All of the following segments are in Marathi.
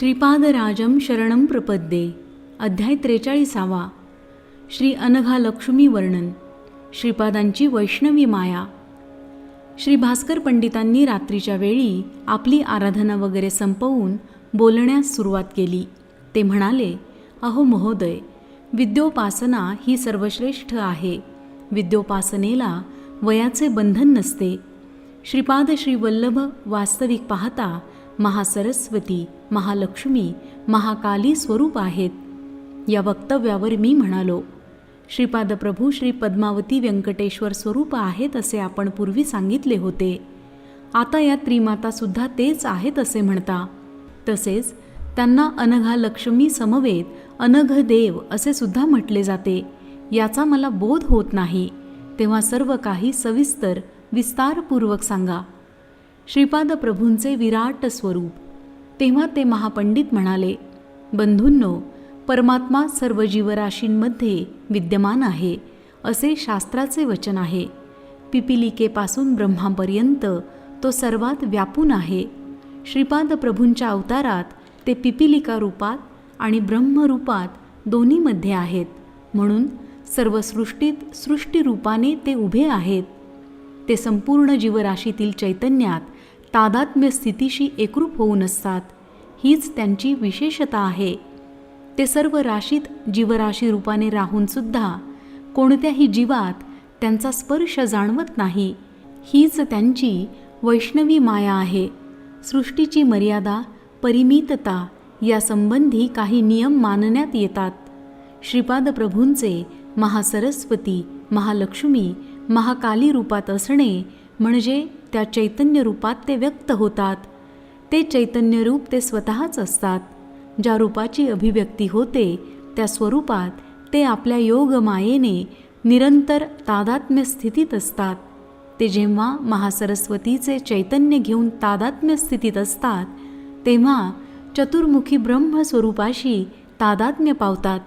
श्रीपादराजं शरणं प्रपद्ये अध्याय त्रेचाळीसावा. श्री अनघा लक्ष्मी वर्णन श्रीपादांची वैष्णवी माया. श्री भास्कर पंडितांनी रात्रीच्या वेळी आपली आराधना वगैरे संपवून बोलण्यास सुरुवात केली. ते म्हणाले अहो महोदय विद्योपासना ही सर्वश्रेष्ठ आहे. विद्योपासनेला वयाचे बंधन नसते. श्रीपाद श्रीवल्लभ वास्तविक पाहता महासरस्वती महालक्ष्मी महाकाली स्वरूप आहेत. या वक्तव्यावर मी म्हणालो श्रीपाद प्रभू श्री पद्मावती व्यंकटेश्वर स्वरूप आहेत असे आपण पूर्वी सांगितले होते. आता या त्रिमातासुद्धा तेच आहेत असे म्हणता. तसेच त्यांना अनघा लक्ष्मी समवेत अनघ देव असे सुद्धा म्हटले जाते. याचा मला बोध होत नाही. तेव्हा सर्व काही सविस्तर विस्तारपूर्वक सांगा. श्रीपाद प्रभूंचे विराट स्वरूप. तेव्हा ते महापंडित म्हणाले बंधूंनो परमात्मा सर्व जीवराशींमध्ये विद्यमान आहे असे शास्त्राचे वचन आहे. पिपिलिकेपासून ब्रह्मापर्यंत तो सर्वात व्यापून आहे. श्रीपाद प्रभूंच्या अवतारात ते पिपिलिका रूपात आणि ब्रह्मरूपात दोन्हीमध्ये आहेत. म्हणून सर्व सृष्टीत सृष्टीरूपाने ते उभे आहेत. ते संपूर्ण जीवराशीतील चैतन्यात तादात्म्य स्थितीशी एकरूप होऊन असतात. हीच त्यांची विशेषता आहे. ते सर्व राशीत जीवराशी रूपाने राहूनसुद्धा कोणत्याही जीवात त्यांचा स्पर्श जाणवत नाही. हीच त्यांची वैष्णवी माया आहे. सृष्टीची मर्यादा परिमितता यासंबंधी काही नियम मानण्यात येतात. श्रीपाद प्रभूंचे महासरस्वती महालक्ष्मी महाकाली रूपात असणे म्हणजे त्या चैतन्य रूपात ते व्यक्त होतात. ते चैतन्य रूप ते स्वतःच असतात. ज्या रूपाची अभिव्यक्ती होते त्या स्वरूपात ते आपल्या योगमायेने निरंतर तादात्म्य स्थितीत असतात. ते जेव्हा महासरस्वतीचे चैतन्य घेऊन तादात्म्य स्थितीत असतात तेव्हा चतुर्मुखी ब्रह्मस्वरूपाशी तादात्म्य पावतात.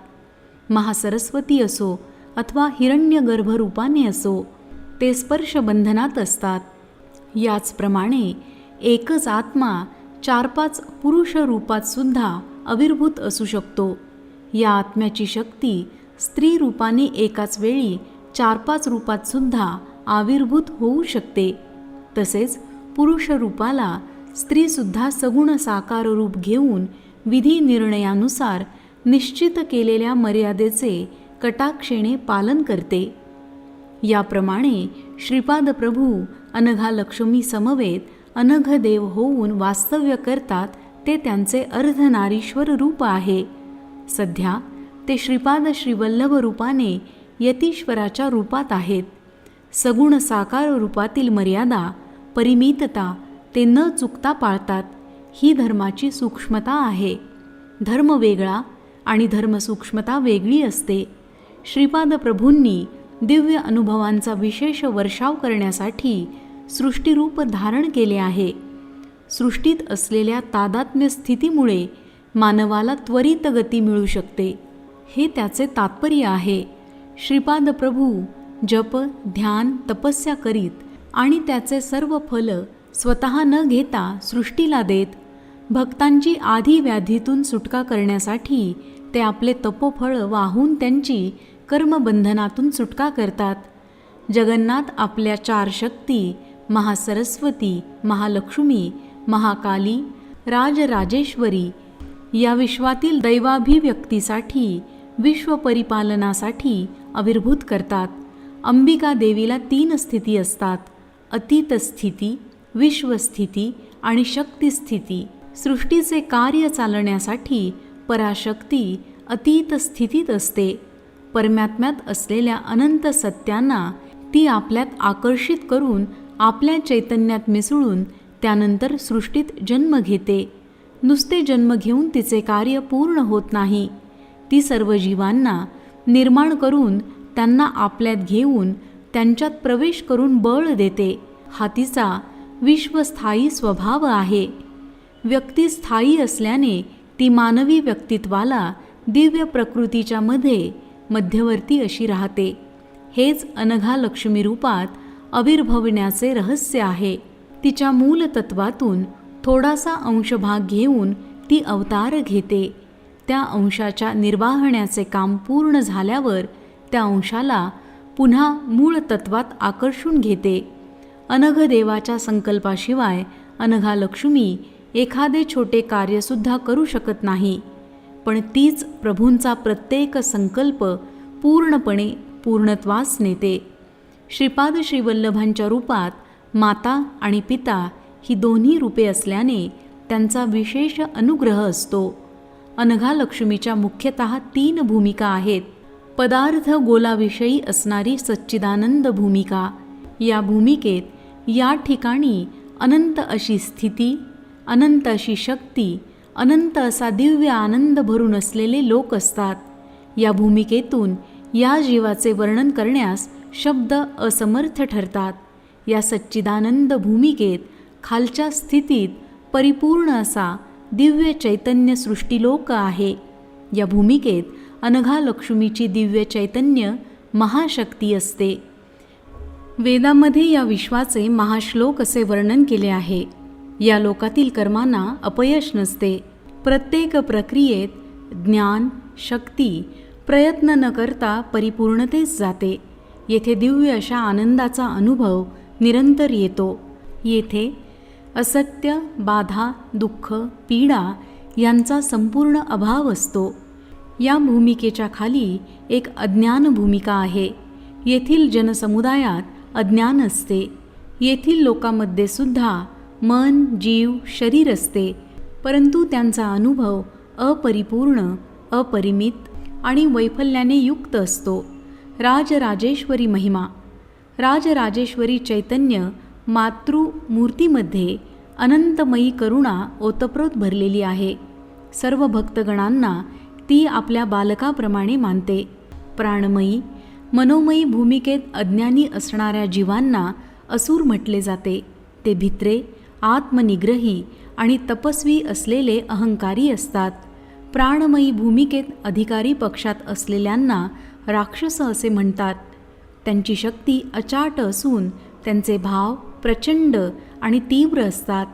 महासरस्वती असो अथवा हिरण्यगर्भ रूपाने असो ते स्पर्शबंधनात असतात. याचप्रमाणे एकच आत्मा चार पाच पुरुष रूपात सुद्धा आविर्भूत असू शकतो. या आत्म्याची शक्ती स्त्री रूपाने एकाच वेळी चार पाच रूपात सुद्धा आविर्भूत होऊ शकते. तसेच पुरुष रूपाला स्त्रीसुद्धा सगुण साकार रूप घेऊन विधी निर्णयानुसार निश्चित केलेल्या मर्यादेचे कटाक्षेने पालन करते. याप्रमाणे श्रीपाद प्रभू अनघा लक्ष्मी समवेत अनघ देव होऊन वास्तव्य करतात ते त्यांचे अर्धनारीश्वर रूप आहे. सध्या ते श्रीपाद श्रीवल्लभ रूपाने यतीश्वराच्या रूपात आहेत. सगुण साकार रूपातील मर्यादा परिमितता ते न चुकता पाळतात ही धर्माची सूक्ष्मता आहे. धर्म वेगळा आणि धर्मसूक्ष्मता वेगळी असते. श्रीपाद प्रभूंनी दिव्य अनुभवांचा विशेष वर्षाव करण्यासाठी सृष्टीरूप धारण केले आहे. सृष्टीत असलेल्या तादात्म्य स्थितीमुळे मानवाला त्वरित गती मिळू शकते. हे त्याचे तात्पर्य आहे. श्रीपाद प्रभू जप ध्यान तपस्या करीत आणि त्याचे सर्व फल स्वतः न घेता सृष्टीला देत भक्तांची आधी व्याधीतून सुटका करण्यासाठी ते आपले तपोफळ वाहून त्यांची कर्मबंधनातून सुटका करतात. जगन्नाथ आपल्या चार शक्ती महासरस्वती महालक्ष्मी महाकाली राजराजेश्वरी या विश्वातील दैवाभिव्यक्तीसाठी विश्वपरिपालनासाठी आविर्भूत करतात. अंबिका देवीला तीन स्थिती असतात. अतीत स्थिती विश्वस्थिती आणि शक्तिस्थिती. सृष्टीचे कार्य चालण्यासाठी पराशक्ती अतीत स्थितीत असते. परमात्म्यात असलेल्या अनंत सत्यांना ती आपल्यात आकर्षित करून आपल्या चैतन्यात मिसळून त्यानंतर सृष्टीत जन्म घेते. नुसते जन्म घेऊन तिचे कार्य पूर्ण होत नाही. ती सर्व जीवांना निर्माण करून त्यांना आपल्यात घेऊन त्यांच्यात प्रवेश करून बळ देते. हा तिचा विश्वस्थायी स्वभाव आहे. व्यक्ती स्थायी असल्याने ती मानवी व्यक्तित्वाला दिव्य प्रकृतीच्या मध्ये मध्यवर्ती अशी राहते. हेच अनघा लक्ष्मी रूपात आविर्भवण्याचे रहस्य आहे. तिच्या मूल तत्वातून थोडासा अंशभाग घेऊन ती अवतार घेते. त्या अंशाच्या निर्वाहण्याचे काम पूर्ण झाल्यावर त्या अंशाला पुन्हा मूळ तत्वात आकर्षून घेते. अनघ देवाच्या संकल्पाशिवाय अनघा लक्ष्मी एखादे छोटे कार्यसुद्धा करू शकत नाही. पण तीच प्रभूंचा प्रत्येक संकल्प पूर्णपणे पूर्णत्वास नेते. श्रीपाद श्रीवल्लभांच्या रूपात माता आणि पिता ही दोन्ही रूपे असल्याने त्यांचा विशेष अनुग्रह असतो. अनघा लक्ष्मीच्या मुख्यतः तीन भूमिका आहेत. पदार्थ गोलाविषयी असणारी सच्चिदानंद भूमिका. या भूमिकेत या ठिकाणी अनंत अशी स्थिती अनंत अशी शक्ती अनंत असा दिव्य आनंद भरून असलेले लोक असतात. या भूमिकेतून या जीवाचे वर्णन करण्यास शब्द असमर्थ ठरतात. या सच्चिदानंद भूमिकेत खालच्या स्थितीत परिपूर्ण असा दिव्य चैतन्य सृष्टीलोक आहे. या भूमिकेत अनघा लक्ष्मीची दिव्य चैतन्य महाशक्ती असते. वेदामध्ये या विश्वाचे महाश्लोक असे वर्णन केले आहे. या लोकातील कर्मांना अपयश नसते. प्रत्येक प्रक्रियेत ज्ञान शक्ती प्रयत्न न करता परिपूर्णतेस जाते. येथे दिव्य अशा आनंदाचा अनुभव निरंतर येतो. येथे असत्य बाधा दुःख पीडा यांचा संपूर्ण अभाव असतो. या भूमिकेच्या खाली एक अज्ञान भूमिका आहे. येथील जनसमुदायात अज्ञान असते. येथील लोकांमध्ये सुद्धा मन जीव शरीर असते. परंतु त्यांचा अनुभव अपरिपूर्ण अपरिमित आणि वैफल्याने युक्त असतो. राजराजेश्वरी महिमा. राजराजेश्वरी चैतन्य मातृमूर्तीमध्ये अनंतमयी करुणा ओतप्रोत भरलेली आहे. सर्व भक्तगणांना ती आपल्या बालकाप्रमाणे मानते. प्राणमयी मनोमयी भूमिकेत अज्ञानी असणाऱ्या जीवांना असुर म्हटले जाते. ते भित्रे आत्मनिग्रही आणि तपस्वी असलेले अहंकारी असतात. प्राणमयी भूमिकेत अधिकारी पक्षात असलेल्यांना राक्षस असे म्हणतात. त्यांची शक्ती अचाट असून त्यांचे भाव प्रचंड आणि तीव्र असतात.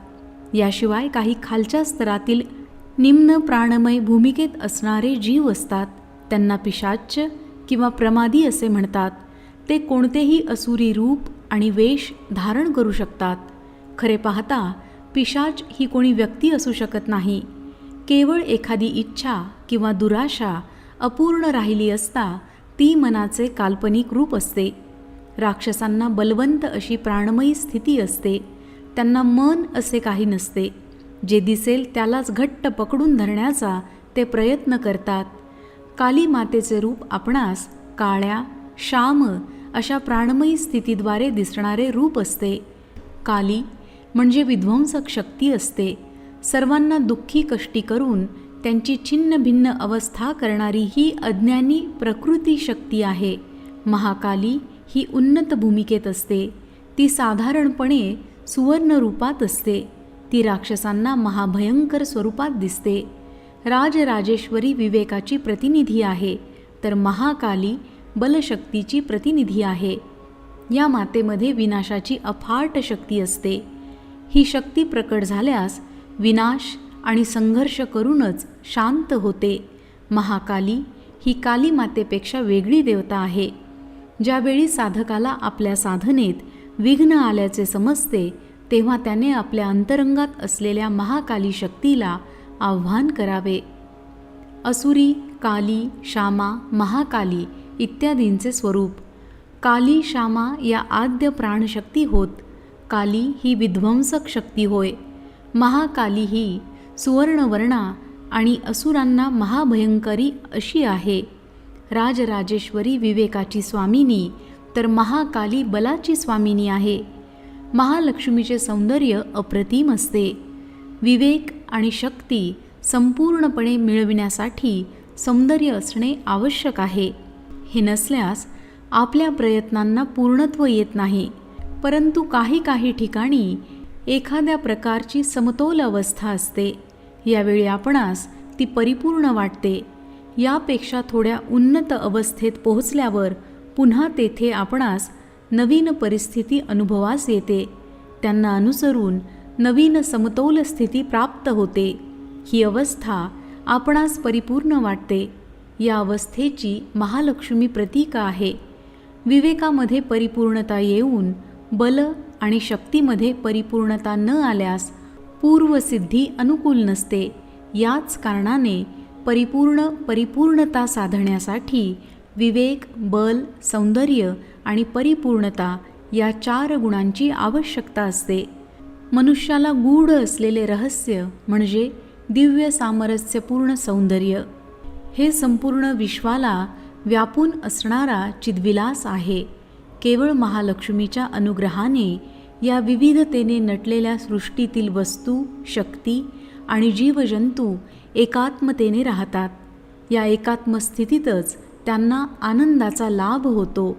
याशिवाय काही खालच्या स्तरातील निम्न प्राणमय भूमिकेत असणारे जीव असतात. त्यांना पिशाच्च किंवा प्रमादी असे म्हणतात. ते कोणतेही असुरी रूप आणि वेश धारण करू शकतात. खरे पाहता पिशाच ही कोणी व्यक्ती असू शकत नाही. केवळ एखादी इच्छा किंवा दुराशा अपूर्ण राहिली असता ती मनाचे काल्पनिक रूप असते. राक्षसांना बलवंत अशी प्राणमयी स्थिती असते. त्यांना मन असे काही नसते. जे दिसेल त्यालाच घट्ट पकडून धरण्याचा ते प्रयत्न करतात. काली मातेचे रूप आपणास काळ्या श्याम अशा प्राणमयी स्थितीद्वारे दिसणारे रूप असते. काली म्हणजे विध्वंसक शक्ती असते. सर्वांना दुःखी कष्टी करून त्यांची छिन्न भिन्न अवस्था करणारी ही अज्ञानी प्रकृती शक्ती आहे. महाकाली ही उन्नत भूमिकेत असते. ती साधारणपणे सुवर्ण रूपात असते. ती राक्षसांना महाभयंकर स्वरूपात दिसते. राजराजेश्वरी विवेकाची प्रतिनिधी आहे. तर महाकाली बलशक्तीची प्रतिनिधी आहे. या मातेमध्ये विनाशाची अफाट शक्ती असते. ही शक्ती प्रकट झाल्यास विनाश आणि संघर्ष करूनच शांत होते. महाकाली ही काली मातेपेक्षा वेगळी देवता आहे. ज्यावेळी साधकाला आपल्या साधनेत विघ्न आल्याचे समजते तेव्हा त्याने आपल्या अंतरंगात असलेल्या महाकाली शक्तीला आव्हान करावे. असुरी काली श्यामा महाकाली इत्यादींचे स्वरूप. काली श्यामा या आद्य प्राणशक्ती होत काली ही विध्वंसक शक्ती होय. महाकाली ही सुवर्णवर्णा आणि असुरांना महाभयंकरी अशी आहे. राजराजेश्वरी विवेकाची स्वामिनी तर महाकाली बलाची स्वामिनी आहे. महालक्ष्मीचे सौंदर्य अप्रतिम असते. विवेक आणि शक्ती संपूर्णपणे मिळविण्यासाठी सौंदर्य असणे आवश्यक आहे. हे नसल्यास आपल्या प्रयत्नांना पूर्णत्व येत नाही. परंतु काही काही ठिकाणी एखाद्या प्रकारची समतोल अवस्था असते. यावेळी आपणास ती परिपूर्ण वाटते. यापेक्षा थोड्या उन्नत अवस्थेत पोहोचल्यावर पुन्हा तेथे आपणास नवीन परिस्थिती अनुभवास येते. त्यांना अनुसरून नवीन समतोल स्थिती प्राप्त होते. ही अवस्था आपणास परिपूर्ण वाटते. या अवस्थेची महालक्ष्मी प्रतीक आहे. विवेकामध्ये परिपूर्णता येऊन बल आणि शक्तीमध्ये परिपूर्णता न आल्यास पूर्वसिद्धी अनुकूल नसते. याच कारणाने परिपूर्ण परिपूर्णता साधण्यासाठी विवेक बल सौंदर्य आणि परिपूर्णता या चार गुणांची आवश्यकता असते. मनुष्याला गूढ असलेले रहस्य म्हणजे दिव्य सामरस्यपूर्ण सौंदर्य. हे संपूर्ण विश्वाला व्यापून असणारा चिद्विलास आहे. केवळ महालक्ष्मीच्या अनुग्रहाने या विविधतेने नटलेल्या सृष्टीतील वस्तू शक्ती आणि जीवजंतू एकात्मतेने राहतात. या एकात्मस्थितीतच त्यांना आनंदाचा लाभ होतो.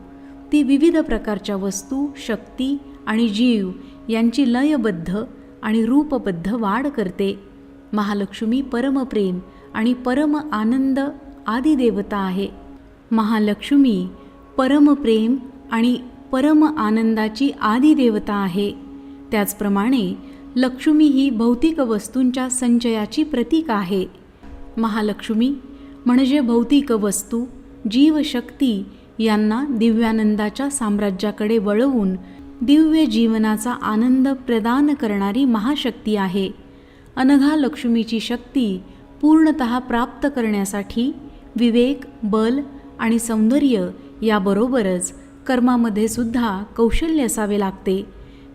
ती विविध प्रकारच्या वस्तू शक्ती आणि जीव यांची लयबद्ध आणि रूपबद्ध वाढ करते. महालक्ष्मी परमप्रेम आणि परम आनंद आदी देवता आहे. महालक्ष्मी परमप्रेम आणि परम आनंदाची आदिदेवता आहे. त्याचप्रमाणे लक्ष्मी ही भौतिक वस्तूंच्या संचयाची प्रतीक आहे. महालक्ष्मी म्हणजे भौतिक वस्तू जीवशक्ती यांना दिव्यानंदाच्या साम्राज्याकडे वळवून दिव्य जीवनाचा आनंद प्रदान करणारी महाशक्ती आहे. अनघा लक्ष्मीची शक्ती पूर्णत प्राप्त करण्यासाठी विवेक बल आणि सौंदर्य याबरोबरच कर्मामध्ये सुद्धा कौशल्य असावे लागते.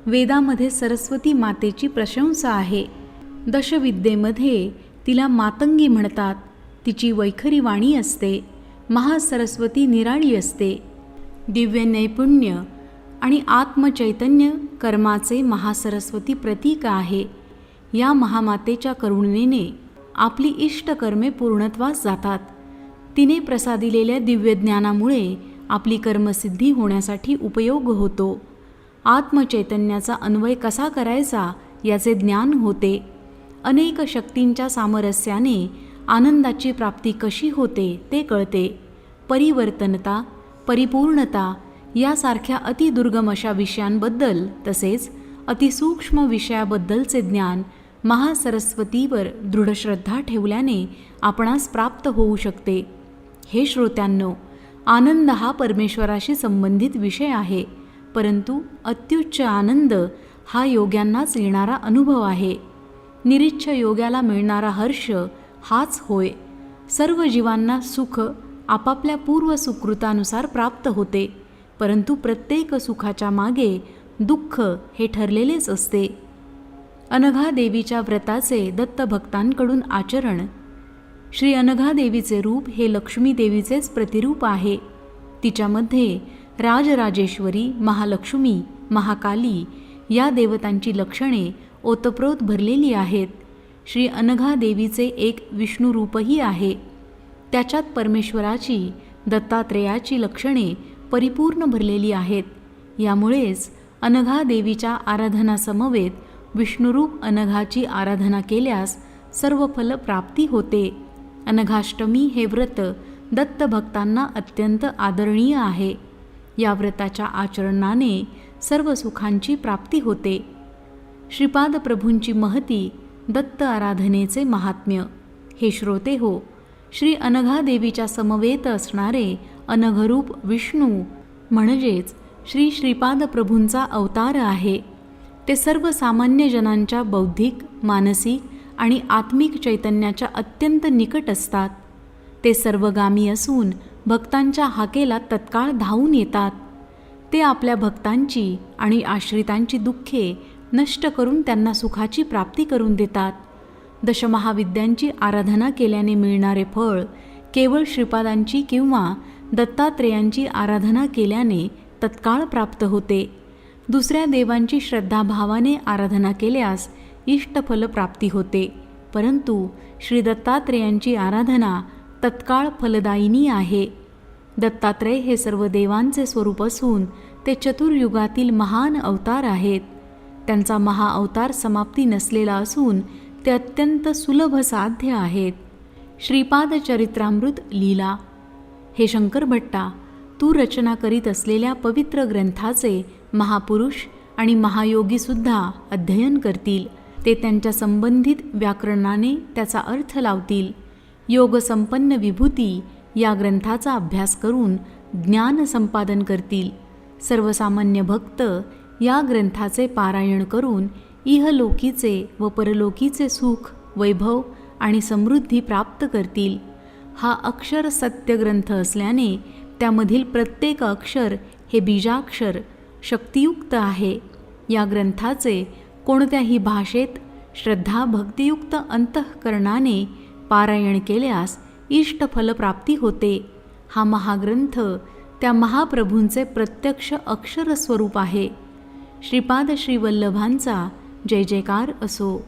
वेदामध्ये सरस्वती मातेची प्रशंसा आहे. दशविद्येमध्ये तिला मातंगी म्हणतात. तिची वैखरी वाणी असते. महासरस्वती निराळी असते. दिव्य नैपुण्य आणि आत्मचैतन्य कर्माचे महासरस्वती प्रतीक आहे. या महामातेच्या करुणेने आपली इष्टकर्मे पूर्णत्वास जातात. तिने प्रसादिलेल्या दिव्यज्ञानामुळे आपली कर्मसिद्धी होण्यासाठी उपयोग होतो. आत्मचैतन्याचा अन्वय कसा करायचा याचे ज्ञान होते. अनेक शक्तींच्या सामरस्याने आनंदाची प्राप्ती कशी होते ते कळते. परिवर्तनता परिपूर्णता यासारख्या अतिदुर्गम अशा विषयांबद्दल तसेच अतिसूक्ष्म विषयाबद्दलचे ज्ञान महासरस्वतीवर दृढश्रद्धा ठेवल्याने आपणास प्राप्त होऊ शकते. हे श्रोत्यांनो आनंद हा परमेश्वराशी संबंधित विषय आहे परंतु अत्युच्च आनंद हा योग्यांनाच येणारा अनुभव आहे. निरीच्छ योग्याला मिळणारा हर्ष हाच होय. सर्व जीवांना सुख आपापल्या पूर्व सुकृतानुसार प्राप्त होते परंतु प्रत्येक सुखाच्या मागे दुःख हे ठरलेलेच असते. अनघा देवीच्या व्रताचे दत्तभक्तांकडून आचरण श्री अनघा देवीचे रूप हे लक्ष्मी देवीचेच प्रतिरूप आहे. तिच्यामध्ये राजराजेश्वरी महालक्ष्मी महाकाली या देवतांची लक्षणे ओतप्रोत भरलेली आहेत. श्री अनघा देवीचे एक विष्णुरूपही आहे. त्याच्यात परमेश्वराची दत्तात्रेयाची लक्षणे परिपूर्ण भरलेली आहेत. यामुळेच अनघा देवीच्या आराधनासमवेत विष्णुरूप अनघाची आराधना केल्यास सर्व फल प्राप्ती होते. अनघाष्टमी हे व्रत दत्तभक्तांना अत्यंत आदरणीय आहे. या व्रताच्या आचरणाने सर्व सुखांची प्राप्ती होते. श्रीपाद प्रभूंची महती दत्त आराधनेचे महात्म्य. हे श्रोते हो श्री अनघादेवीच्या समवेत असणारे अनघरूप विष्णू म्हणजेच श्री श्रीपाद प्रभूंचा अवतार आहे. ते सर्वसामान्य जनांच्या बौद्धिक मानसिक आणि आत्मिक चैतन्याच्या अत्यंत निकट असतात. ते सर्वगामी असून भक्तांच्या हाकेला तत्काळ धावून येतात. ते आपल्या भक्तांची आणि आश्रितांची दुःखे नष्ट करून त्यांना सुखाची प्राप्ती करून देतात. दशमहाविद्यांची आराधना केल्याने मिळणारे फळ केवळ श्रीपादांची किंवा दत्तात्रेयांची आराधना केल्याने तत्काळ प्राप्त होते. दुसऱ्या देवांची श्रद्धाभावाने आराधना केल्यास इष्टफल प्राप्ती होते. परंतु श्री दत्तात्रेयांची आराधना तत्काळ फलदायिनी आहे. दत्तात्रय हे सर्व देवांचे स्वरूप असून ते चतुर्युगातील महान अवतार आहेत. त्यांचा महाअवतार समाप्ती नसलेला असून ते अत्यंत सुलभ साध्य आहेत. श्रीपाद चरित्रामृत लीला. हे शंकर भट्टा तू रचना करीत असलेल्या पवित्र ग्रंथाचे महापुरुष आणि महायोगीसुद्धा अध्ययन करतील. ते त्यांच्या संबंधित व्याकरणाने त्याचा अर्थ लावतील. योगसंपन्न विभूती या ग्रंथाचा अभ्यास करून ज्ञान संपादन करतील. सर्वसामान्य भक्त या ग्रंथाचे पारायण करून इहलोकीचे व परलोकीचे सुख वैभव आणि समृद्धी प्राप्त करतील. हा अक्षर सत्य ग्रंथ असल्याने त्यामधील प्रत्येक अक्षर हे बीजाक्षर शक्तियुक्त आहे. या ग्रंथाचे कोणत्याही भाषेत श्रद्धा भक्तियुक्त अंतःकरणाने पारायण केल्यास इष्टफलप्राप्ती होते. हा महाग्रंथ त्या महाप्रभूंचे प्रत्यक्ष अक्षर स्वरूप आहे. श्रीपाद श्रीवल्लभांचा जय जयकार असो.